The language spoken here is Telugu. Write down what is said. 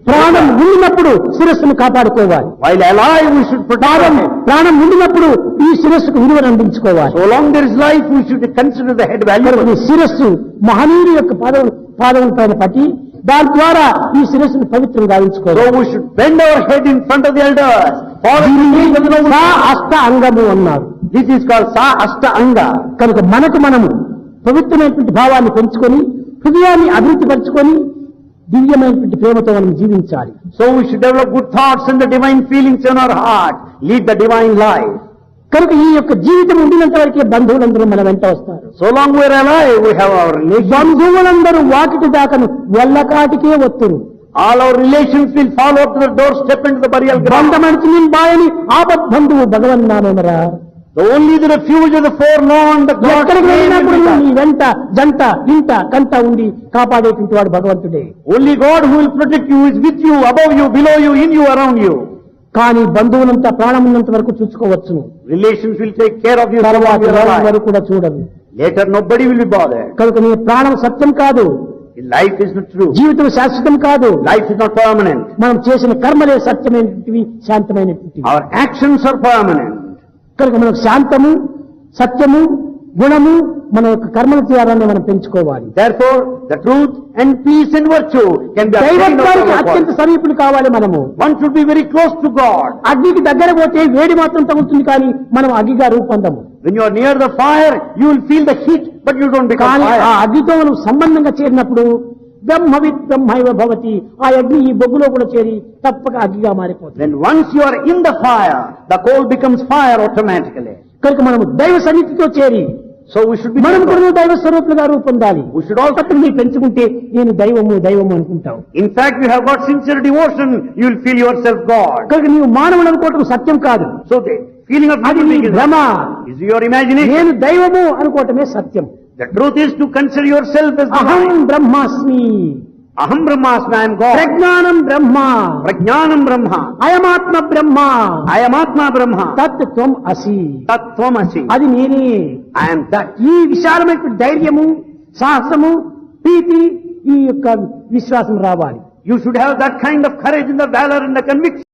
ప్రాణం ఉండినప్పుడు శిరస్సును కాపాడుకోవాలి. వైల్ ఎలా ప్రాణం ప్రాణం ఉండినప్పుడు ఈ శిరస్సుకు విలువను అందించుకోవాలి. Long there is the head value శిరస్సు మహనీయుడు యొక్క పాదం పాదం పైన పట్టి దాని ద్వారా ఈ శిరస్సును పవిత్రం గావించుకోవాలి we should bend in front of the అష్ట అంగము అన్నారు. దిస్ అష్ట అంగ. కనుక మనకు మనము పవిత్రమైనటువంటి భావాన్ని పెంచుకొని హృదయాన్ని అభివృద్ధి పరుచుకొని దివ్యమైనటువంటి ప్రేమతో మనం జీవించాలి. So we should develop good thoughts and the divine feelings in our heart lead the divine life కనుక ఈ యొక్క జీవితం ఉండినంత వరకు బంధువులందరూ మన వెంట వస్తారు. సో లాంగ్ వేర్ అలా వీ హ్యావ్ అవర్ బంధువులందరూ వాకిటి దాకను వెళ్ళకాటికే వత్తురు all our relations will follow up doorstep into the burial ground the మనిషి బాయని ఆపద్ బంధువు భగవన్నామేనరా the refuge of the foreknown, the God ఎక్కడికి వెళ్ళినప్పుడు నీ. వెంట జంట ఇంట కంట ఉండి కాపాడేటువంటి వాడు భగవంతుడే Only God who will protect you is with you, above you, below you, in you, around you. కానీ బంధువులంతా ప్రాణం ఉన్నంత వరకు చూసుకోవచ్చును Relations will take care of you so తర్వాత. వరకు కూడా చూడదు Later nobody will be bothered. కనుక నీ ప్రాణం సత్యం కాదు Life is not true. జీవితం శాశ్వతం కాదు Life is not permanent. మనం చేసిన కర్మలే సత్యమైనటువంటివి శాంతమైనటువంటివి Our actions are permanent. కనుక మనకు శాంతము సత్యము గుణము మన యొక్క కర్మలు చేయాలని మనం పెంచుకోవాలి. అండ్ పీస్ అండ్ అత్యంత సమీపులు కావాలి మనము. One should be very close to God అగ్నికి దగ్గర పోతే వేడి మాత్రం తగ్గుతుంది కానీ మనం అగ్గిగా రూపొందము. When you're near the fire you will feel the heat but you don't become ఆ అగ్నితో మనం సంబంధంగా చేరినప్పుడు బ్రహ్మవిత్ బ్రహ్మైవ భవతి ఆ అగ్ని ఈ బొగ్గులో కూడా చేరి తప్పక అగ్గిగా మారిపోతుంది once you are in the fire, the coal becomes fire automatically. కనుక మనము దైవ సన్నిధితో చేరి So we should be మనం. కూడా దైవ స్వరూపులుగా రూపొందాలి We should also, అప్పుడు మీరు పెంచుకుంటే నేను దైవము దైవము అనుకుంటావు in fact, you have got sincere devotion, you will feel yourself God. కనుక నీవు మానవుడు అనుకోవటం సత్యం కాదు So the feeling of అది నీ being is, భ్రమ is your imagination. నేను దైవము అనుకోవటమే సత్యం The truth is to consider yourself as divine. బ్రహ్మాస్మి Aham Brahmasmi, I am God. ప్రజ్ఞానం బ్రహ్మ Prajnanam Brahma. అయమాత్మ Brahma I am Atma Brahma. తత్ త్వం అసి Tattvamasi. అది నేనే I am that. ఈ విశాలమైనటువంటి ధైర్యము సాహసము ప్రీతి ఈ యొక్క విశ్వాసం రావాలి You should have that kind of courage and the valor and the conviction.